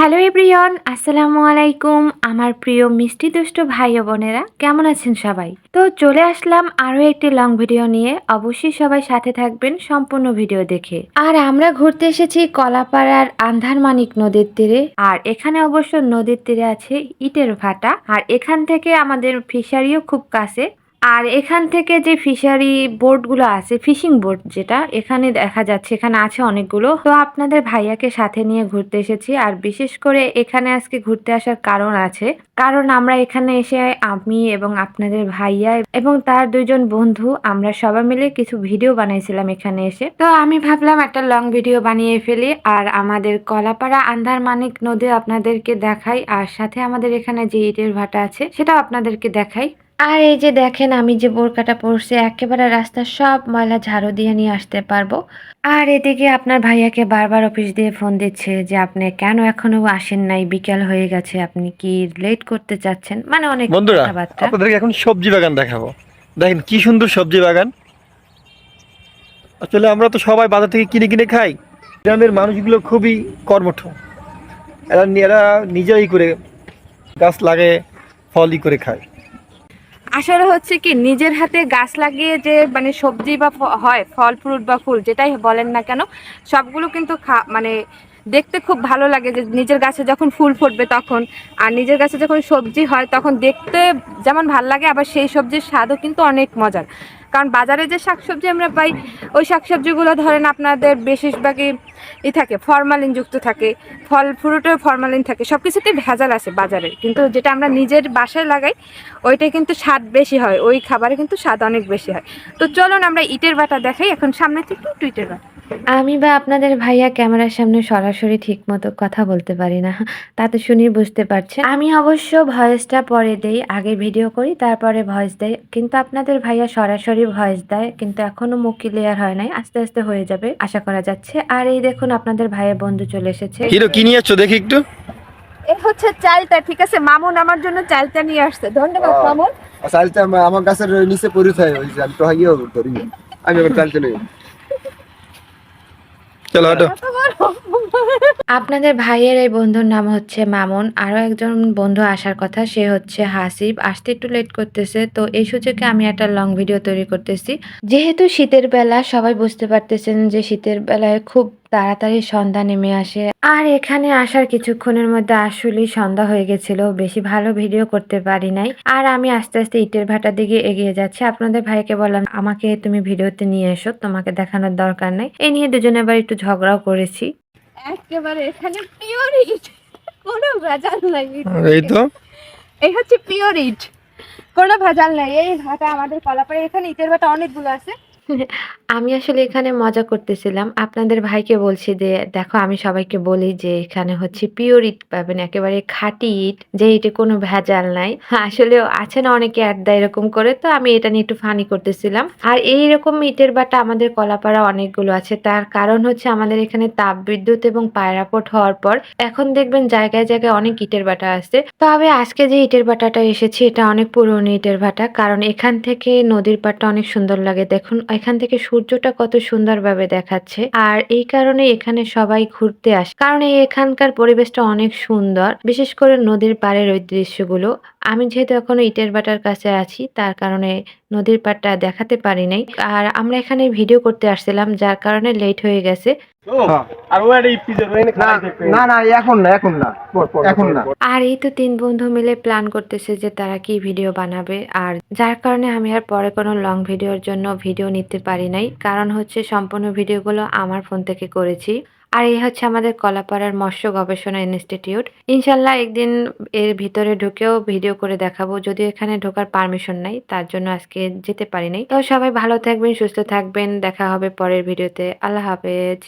Hello everyone আসসালামু আলাইকুম আমার প্রিয় মিষ্টি দুষ্ট ভাই ও বোনেরা, কেমন আছেন সবাই? তো চলে আসলাম আরও একটি লং ভিডিও নিয়ে, অবশ্যই সবাই সাথে থাকবেন সম্পূর্ণ ভিডিও দেখে। আর আমরা ঘুরতে এসেছি কলাপাড়ার আন্ধারমানিক নদীর তীরে, আর এখানে অবশ্য নদীর তীরে আছে ইটের ভাটা, আর এখান থেকে আমাদের ফিশারিও খুব কাছে। আর এখান থেকে যে ফিশারি বোটগুলো আছে ফিশিং বোট যেটা, এখানে দেখা যাচ্ছে, এখানে আছে অনেকগুলো। তো আপনাদের ভাইয়াকে সাথে নিয়ে ঘুরতে এসেছি। আর বিশেষ করে এখানে আজকে ঘুরতে আসার কারণ আছে। কারণ আমরা এখানে এসে আমি এবং আপনাদের ভাইয়া এবং তার দুজন বন্ধু, আমরা সবাই মিলে কিছু ভিডিও বানাইছিলাম এখানে এসে। তো আমি ভাবলাম একটা লং ভিডিও বানিয়ে ফেলি। আর আমাদের কলাপাড়া আন্ধার মানিক নদী আপনাদেরকে দেখাই। আর সাথে আমাদের এখানে যে ইটের ভাটা আছে, সেটাও আপনাদেরকে দেখাই। আর এই যে দেখেন আমি যে বোরকাটা পরছি একেবারে রাস্তার সব ময়লা ঝাড়ু দিয়ে নিয়ে আসতে পারব। আর এদিকে আপনার ভাইয়াকে বারবার অফিস দিয়ে ফোন দিচ্ছে যে আপনি কেন এখনও আসেন নাই? বিকেল হয়ে গেছে আপনি কি লেট করতে চাচ্ছেন? মানে অনেক বন্ধুরা আপনাদেরকে এখন সবজি বাগান দেখাবো। দেখেন কি সুন্দর সবজি বাগান। আসলে আমরা তো সবাই বাজার থেকে কিনে কিনে খাই। গ্রামের মানুষগুলো খুবই কর্মঠ। এরা এরা নিজেই করে গাছ লাগে ফলই করে খায়। আসলে হচ্ছে কি, নিজের হাতে গাছ লাগিয়ে যে মানে সবজি বা হয়, ফল, ফ্রুট বা ফুল, যেটাই বলেন না কেন, সবগুলো কিন্তু খা মানে দেখতে খুব ভালো লাগে যে নিজের গাছে যখন ফুল ফুটবে তখন। আর নিজের গাছে যখন সবজি হয় তখন দেখতে যেমন ভালো লাগে, আবার সেই সবজির স্বাদও কিন্তু অনেক মজার। কারণ বাজারে যে শাকসবজি আমরা পাই, ওই শাকসবজিগুলো ধরেন আপনাদের বেশিরভাগই ই থাকে, ফরমালিন যুক্ত থাকে, ফল ফ্রুটেও ফরমালিন থাকে সব কিছুতেই ভেজাল আছে বাজারে। কিন্তু যেটা আমরা নিজের বাসায় লাগাই, ওইটাই কিন্তু স্বাদ বেশি হয়, ওই খাবারে কিন্তু স্বাদ অনেক বেশি হয়। তো চলুন আমরা ইটের বাটা দেখাই, এখন সামনে থেকে একটু ইটের বাটা। আমি বা আপনাদের ভাইয়া ক্যামেরার সামনে সরাসরি ঠিক মতো কথা বলতে পারি না। তাতে শুনি বুঝতে পারছেন। আমি অবশ্য ভয়েসটা পরে দেই আগে ভিডিও করি তারপরে ভয়েস দেয় কিন্তু আপনাদের ভাইয়া সরাসরি ভয়েস দেয় কিন্তু এখনও মুখ ক্লিয়ার হয় নাই। আস্তে আস্তে হয়ে যাবে আশা করা যাচ্ছে। আর এই দেখুন আপনাদের ভাইয়ের বন্ধু চলে এসেছে। হিরো কি নিয়ে আসছো? দেখি একটু। এ হচ্ছে চালটা ঠিক আছে? মামুন আমার জন্য চালটা নিয়ে আসছে। ধন্যবাদ মামুন। চালটা আমার গাছের নিচে পরিচয় হয়েছে আমি তো হাইয়েও ধরি আমি আবার চালতে নেই চলো হাঁটো আপনাদের ভাইয়ের এই বন্ধুর নাম হচ্ছে মামুন। আরও একজন বন্ধু আসার কথা, সে হচ্ছে হাসিব। আসতে একটু লেট করতেছে, তো এই সুযোগে আমি একটা লং ভিডিও তৈরি করতেছি। যেহেতু শীতের বেলা, সবাই বুঝতে পারতেছেন যে শীতের বেলায় খুব তাড়াতাড়ি সন্ধ্যা নেমে আসে। আর এখানে আসার কিছুক্ষণের মধ্যে আসলেই সন্ধ্যা হয়ে গেছিল, বেশি ভালো ভিডিও করতে পারি নাই। আর আমি আস্তে আস্তে ইটের ভাটার দিকে এগিয়ে যাচ্ছি। আপনাদের ভাইকে বললাম, আমাকে তুমি ভিডিওতে নিয়ে এসো, তোমাকে দেখানোর দরকার নাই। এই নিয়ে দুজনে আবার একটু ঝগড়াও করেছি। একেবারে এখানে পিওর ইট কোনো ভেজাল নাই এই তো? এই হচ্ছে পিওর ইট কোনো ভেজাল নাই। এই ভাটা আমাদের কলাপাড়ে এখানে ইটের ভাটা অনেকগুলো আছে। আমি আসলে এখানে মজা করতেছিলাম। আপনাদের ভাইকে বলছি যে, দেখো, আমি সবাইকে বলি যে, এখানে হচ্ছে পিওর ইট পাবেন, একেবারে খাঁটি ইট, যে ইটে কোনো ভেজাল নাই। আসলে আছে না অনেকে দেয় এরকম করে, তো আমি এটা নিয়ে একটু ফানি করতেছিলাম। আর এই রকম ইটের বাটা আমাদের কলাপাড়া অনেকগুলো আছে। তার কারণ হচ্ছে আমাদের এখানে তাপ বিদ্যুৎ এবং পায়রাপোর্ট হওয়ার পর এখন দেখবেন জায়গায় জায়গায় অনেক ইটের বাটা আছে। তবে আজকে যে ইটের বাটাটা এসেছি, এটা অনেক পুরনো ইটের ভাটা কারণ এখান থেকে নদীর পাড়টা অনেক সুন্দর লাগে। দেখুন এখান থেকে সূর্যটা কত সুন্দরভাবে দেখাচ্ছে। আর এই কারণে এখানে সবাই ঘুরতে আসে। কারণ এখানকার পরিবেশটা অনেক সুন্দর। বিশেষ করে নদীর পাড়ের ওই দৃশ্যগুলো। আমি যেহেতু এখনও ইটের বাটার কাছে আছি, তার কারণে নদীর পাড়টা দেখাতে পারি নাই। আর আমরা এখানে ভিডিও করতে আসছিলাম যার কারণে লেট হয়ে গেছে। আর ও একটা ইপিজের ওখানে না খাই দেখবে না না এখন না এখন না। এখন না। আর এই তো তিন বন্ধু মিলে প্ল্যান করতেছে যে তারা কি ভিডিও বানাবে। আর যার কারণে আমি আর পরে কোনো লং ভিডিওর জন্য ভিডিও নিতে পারি নাই। কারণ হচ্ছে সম্পূর্ণ ভিডিওগুলো আমার ফোন থেকে করেছি। আর এই হচ্ছে আমাদের কলাপাড়ার মৎস্য গবেষণা ইনস্টিটিউট। ইনশাল্লাহ একদিন এর ভিতরে ঢুকেও ভিডিও করে দেখাবো, যদি এখানে ঢোকার পারমিশন নাই, তার জন্য আজকে যেতে পারি নাই তো সবাই ভালো থাকবেন, সুস্থ থাকবেন, দেখা হবে পরের ভিডিওতে। আল্লাহ হাফেজ।